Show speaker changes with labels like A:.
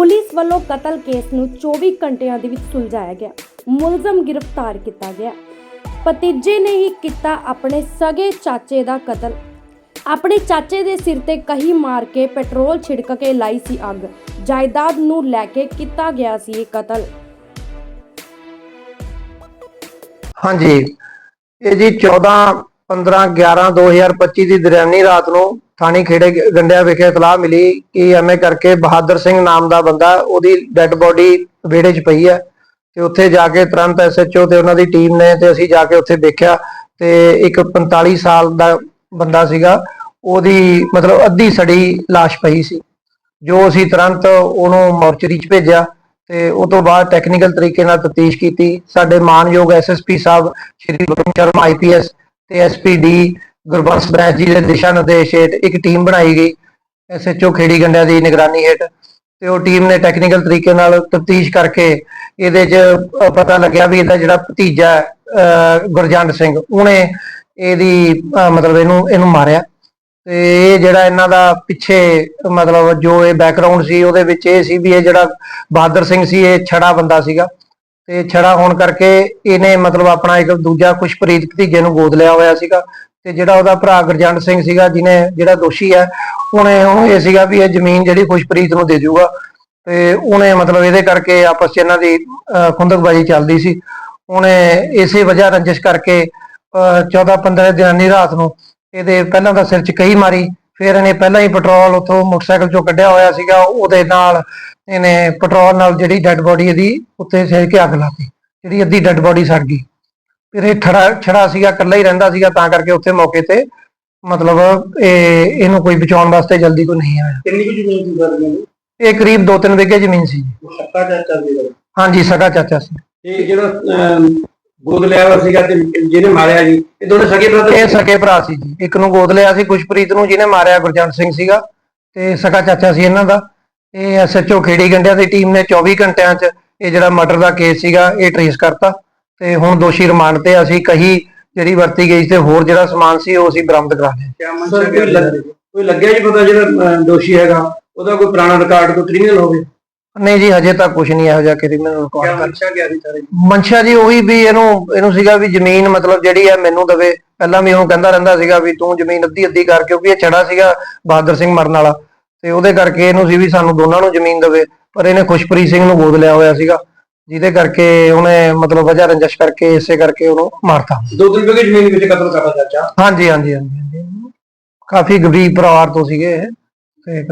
A: Police ਵੱਲੋਂ ਕਤਲ case ਨੂੰ 24 ਘੰਟਿਆਂ ਦੇ ਵਿੱਚ ਸੁਲਝਾਇਆ ਗਿਆ। ਮੁਲਜ਼ਮ ਗ੍ਰਿਫਤਾਰ ਕੀਤਾ ਗਿਆ। ਭਤੀਜੇ ਨੇ ਹੀ ਕੀਤਾ ਆਪਣੇ ਸਗੇ ਚਾਚੇ ਦਾ ਕਤਲ। ਆਪਣੇ ਚਾਚੇ ਦੇ ਸਿਰ ਤੇ ਕਹੀ ਮਾਰ ਕੇ ਪੈਟਰੋਲ ਛਿੜਕ ਕੇ ਲਾਈ ਸੀ ਅੱਗ। ਜਾਇਦਾਦ ਨੂੰ ਲੈ ਕੇ ਕੀਤਾ ਗਿਆ ਸੀ ਇਹ ਕਤਲ।
B: ਹਾਂਜੀ। ਇਹ ਜੀ 14 15 11 2025 ਦੀ ਦਰਿਆਨੀ ਰਾਤ ਨੂੰ ਥਾਣੀ ਖੇੜੇ ਗੰਡਿਆ ਵਿਖੇ ਇਤਲਾਹ ਮਿਲੀ ਕਿ ਐਵੇਂ ਕਰਕੇ ਬਹਾਦਰ ਸਿੰਘ ਨਾਮ ਦਾ ਬੰਦਾ ਉਹਦੀ ਡੈੱਡ ਬੋਡੀ ਵਿਹੜੇ 'ਚ ਪਈ ਹੈ ਤੇ ਉੱਥੇ ਜਾ ਕੇ ਤੁਰੰਤ ਐਸਐਚਓ ਤੇ ਉਹਨਾਂ ਦੀ ਟੀਮ ਨੇ ਤੇ ਅਸੀਂ ਜਾ ਕੇ ਉੱਥੇ ਦੇਖਿਆ ਤੇ ਇੱਕ 45 ਸਾਲ ਦਾ ਬੰਦਾ ਸੀਗਾ, ਉਹਦੀ ਮਤਲਬ ਅੱਧੀ ਸੜੀ ਲਾਸ਼ ਪਈ ਸੀ, ਜੋ ਅਸੀਂ ਤੁਰੰਤ ਉਹਨੂੰ ਮੋਰਚਰੀ 'ਚ ਭੇਜਿਆ ਤੇ ਉਹ ਤੋਂ ਬਾਅਦ ਟੈਕਨੀਕਲ ਤਰੀਕੇ ਨਾਲ ਤਫਤੀਸ਼ ਕੀਤੀ, ਸਾਡੇ ਮਾਨਯੋਗ ਐਸਐਸਪੀ ਸਾਹਿਬ ਸ਼੍ਰੀ ਗੁਰਮ ਸ਼ਰਮਾ ਆਈਪੀਐਸ ਤੇ ਐਸਪੀਡੀ ਗੁਰਬਖਸ਼ ਬੈਂਸ ਜੀ ਦੇ ਦਿਸ਼ਾ ਨਿਰਦੇਸ਼ ਹੇਠ ਇੱਕ ਟੀਮ ਬਣਾਈ ਗਈ। ਐਸਐਚਓ ਖੇੜੀ ਗੰਡਿਆ ਦੀ ਨਿਗਰਾਨੀ ਹੇਠ ਤੇ ਉਹ ਟੀਮ ਨੇ ਟੈਕਨੀਕਲ ਤਰੀਕੇ ਨਾਲ ਤਫਤੀਸ਼ ਕਰਕੇ ਇਹਦੇ 'ਚ ਪਤਾ ਲੱਗਿਆ ਵੀ ਇਹਦਾ ਜਿਹੜਾ ਭਤੀਜਾ ਹੈ, ਗੁਰਜੰਟ ਸਿੰਘ ਉਹਨੇ ਇਹਦੀ ਮਤਲਬ ਇਹਨੂੰ ਇਹਨੂੰ ਮਾਰਿਆ। ਤੇ ਇਹ ਜਿਹੜਾ ਇਹਨਾਂ ਦਾ ਪਿੱਛੇ ਮਤਲਬ ਜੋ ਇਹ ਬੈਕਗ੍ਰਾਉਂਡ ਸੀ ਉਹਦੇ ਵਿੱਚ ਇਹ ਸੀ ਵੀ ਇਹ ਜਿਹੜਾ ਬਹਾਦਰ ਸਿੰਘ ਸੀ ਇਹ ਛੜਾ ਬੰਦਾ ਸੀਗਾ। ਤੇ ਛੜਾ ਹੋਣ ਕਰਕੇ ਇਹਨੇ ਮਤਲਬ ਆਪਣਾ ਇੱਕ ਦੂਜਾ ਖੁਸ਼ਪ੍ਰੀਤ ਭਤੀਜੇ ਨੂੰ ਗੋਦ ਲਿਆ ਹੋਇਆ ਸੀਗਾ ਤੇ ਜਿਹੜਾ ਉਹਦਾ ਭਰਾ ਗੁਰਜੰਟ ਸਿੰਘ ਸੀਗਾ ਜਿਹਨੇ ਜਿਹੜਾ ਦੋਸ਼ੀ ਹੈ ਉਹਨੇ ਉਹਨੂੰ ਇਹ ਸੀਗਾ ਵੀ ਇਹ ਜ਼ਮੀਨ ਜਿਹੜੀ ਖੁਸ਼ਪ੍ਰੀਤ ਨੂੰ ਦੇ ਜਾਊਗਾ ਤੇ ਉਹਨੇ ਮਤਲਬ ਇਹਦੇ ਕਰਕੇ ਆਪਸ 'ਚ ਇਹਨਾਂ ਦੀ ਅਹ, ਖੁੰਦਕਬਾਜ਼ੀ ਚੱਲਦੀ ਸੀ। ਉਹਨੇ ਇਸੇ ਵਜ੍ਹਾ ਰੰਜਿਸ਼ ਕਰਕੇ 14 15 ਦਿਨਾਂ ਦੀ ਰਾਤ ਨੂੰ ਇਹਦੇ ਪਹਿਲਾਂ ਤਾਂ ਸਿਰ 'ਚ ਕਹੀ ਮਾਰੀ ਫਿਰ ਇਹਨੇ ਪਹਿਲਾਂ ਹੀ ਪੈਟਰੋਲ ਉੱਥੋਂ ਮੋਟਰਸਾਈਕਲ 'ਚੋਂ ਕੱਢਿਆ ਹੋਇਆ ਸੀਗਾ ਉਹਦੇ ਨਾਲ ਇਹਨੇ ਪੈਟਰੋਲ ਨਾਲ ਜਿਹੜੀ ਡੈੱਡ ਬੋਡੀ ਇਹਦੀ ਉੱਤੇ ਸੇਕ ਕੇ ਅੱਗ ਲਾਤੀ ਜਿਹੜੀ ਅੱਧੀ ਡੈੱਡ ਬੋਡੀ ਸੜ ਗਈ ਫਿਰ ਇਹ ਛੜਾ ਛੜਾ ਸੀਗਾ ਇਕੱਲਾ ਹੀ ਰਹਿੰਦਾ ਸੀਗਾ ਤਾਂ ਕਰਕੇ ਉੱਥੇ ਮੌਕੇ ਤੇ ਮਤਲਬ ਇਹ ਇਹਨੂੰ ਕੋਈ ਬਚਾਉਣ ਵਾਸਤੇ ਜਲਦੀ ਕੋਈ ਨਹੀਂ ਆਇਆ
C: ਕਿੰਨੀ ਕੁ ਜ਼ਮੀਨ ਸੀ ਸਰ ਮੈਨੂੰ
B: ਇਹ ਕਰੀਬ 2-3 ਵਿਗੇ ਜ਼ਮੀਨ ਸੀ ਜੀ।
C: ਸੱਕਾ ਚਾਚਾ ਸਰ।
B: ਹਾਂਜੀ ਸਗਾ ਚਾਚਾ ਸੀ
C: ਤੇ ਜਿਹੜਾ ਅਮ, ਗੋਦ ਲਿਆ ਹੋਇਆ ਸੀਗਾ ਤੇ ਜਿਹਨੇ ਮਾਰਿਆ ਜੀ ਇਹ ਦੋਨੇ
B: ਇਹ
C: ਬ੍ਰਦਰ
B: ਸਕੇ ਭਰਾ ਸੀ ਜੀ। ਇੱਕ ਨੂੰ ਗੋਦ ਲਿਆ ਸੀ ਖੁਸ਼ਪ੍ਰੀਤ ਨੂੰ ਜਿਹਨੇ ਮਾਰਿਆ ਗੁਰਜੰਟ ਸਿੰਘ ਸੀਗਾ ਤੇ ਸਗਾ ਚਾਚਾ ਸੀ ਇਹਨਾਂ ਦਾ। ਇਹ ਐਸਐਚਓ ਖੇੜੀ ਗੰਡਿਆਂ ਦੀ ਟੀਮ ਨੇ 24 ਘੰਟਿਆਂ 'ਚ ਇਹ ਜਿਹੜਾ ਮਰਡਰ ਦਾ ਕੇਸ ਸੀਗਾ ਇਹ ਟ੍ਰੇਸ ਕਰਤਾ। ਤੇ ਹੁਣ ਦੋਸ਼ੀ ਰਿਮਾਂਡ ਤੇ ਅਸੀਂ ਕਹੀ ਜਿਹੜੀ ਵਰਤੀ ਗਈ ਤੇ ਹੋਰ ਜਿਹੜਾ ਸਮਾਨ ਸੀ ਉਹ ਅਸੀਂ ਬਰਾਮਦ ਕਰਾ ਲਿਆ।
C: ਕੋਈ ਲੱਗ- ਕੋਈ ਲੱਗਿਆ ਜੀ ਪਤਾ ਜਿਹੜਾ ਦੋਸ਼ੀ ਹੈਗਾ? ਉਹਦਾ ਕੋਈ ਪੁਰਾਣਾ ਰਿਕਾਰਡ ਕੋਈ ਕ੍ਰਿਮੀਨਲ ਹੋਵੇ?
B: ਨਹੀਂ ਜੀ ਹਜੇ ਤੱਕ ਕੁਝ ਨਹੀਂ ਇਹੋ ਜਿਹਾ ਕ੍ਰਿਮੀਨਲ
C: ਕਿਆ
B: ਰਿਕਾਰਡ
C: ਮਨਸ਼ਾ ਗਿਆ ਸੀ ਸਾਰੇ?
B: ਮਨਸ਼ਾ ਜੀ ਉਹੀ ਵੀ ਇਹਨੂੰ ਇਹਨੂੰ ਸੀਗਾ ਵੀ ਜ਼ਮੀਨ ਮਤਲਬ ਜਿਹੜੀ ਹੈ ਮੈਨੂੰ ਦਵੇ। ਪਹਿਲਾਂ ਵੀ ਉਹ ਕਹਿੰਦਾ ਰਹਿੰਦਾ ਸੀਗਾ ਵੀ ਤੂੰ ਜ਼ਮੀਨ ਅੱਧੀ ਅੱਧੀ ਕਰ ਕਿਉਂਕਿ ਇਹ ਛੜਾ ਸੀਗਾ ਬਹਾਦਰ ਸਿੰਘ ਮਰਨ ਵਾਲਾ। ਤੇ ਉਹਦੇ ਕਰਕੇ ਇਹਨੂੰ ਸੀ ਵੀ ਸਾਨੂੰ ਦੋਨਾਂ ਨੂੰ ਜ਼ਮੀਨ ਦਵੇ। ਪਰ ਇਹਨੇ ਖੁਸ਼ਪ੍ਰੀਤ ਸਿੰਘ ਨੂੰ ਗੋਦ ਲਿਆ ਹੋਇਆ ਸੀਗਾ ਜਿਹਦੇ ਕਰਕੇ ਉਹਨੇ ਮਤਲਬ ਵਜ੍ਹਾ ਰੰਜਸ਼ ਕਰਕੇ ਇਸੇ ਕਰਕੇ ਉਹਨੂੰ ਮਾਰਤਾ।
C: ਦੋ ਤਿੰਨ ਵਿਗੇ ਜ਼ਮੀਨ ਵਿੱਚ ਕਤਲ ਕਰਦਾ ਚਾਚਾ।
B: ਹਾਂਜੀ ਹਾਂਜੀ ਹਾਂਜੀ ਹਾਂਜੀ। ਕਾਫੀ ਗਰੀਬ ਪਰਿਵਾਰ ਤੋਂ ਸੀਗੇ ਇਹ। ਤੇ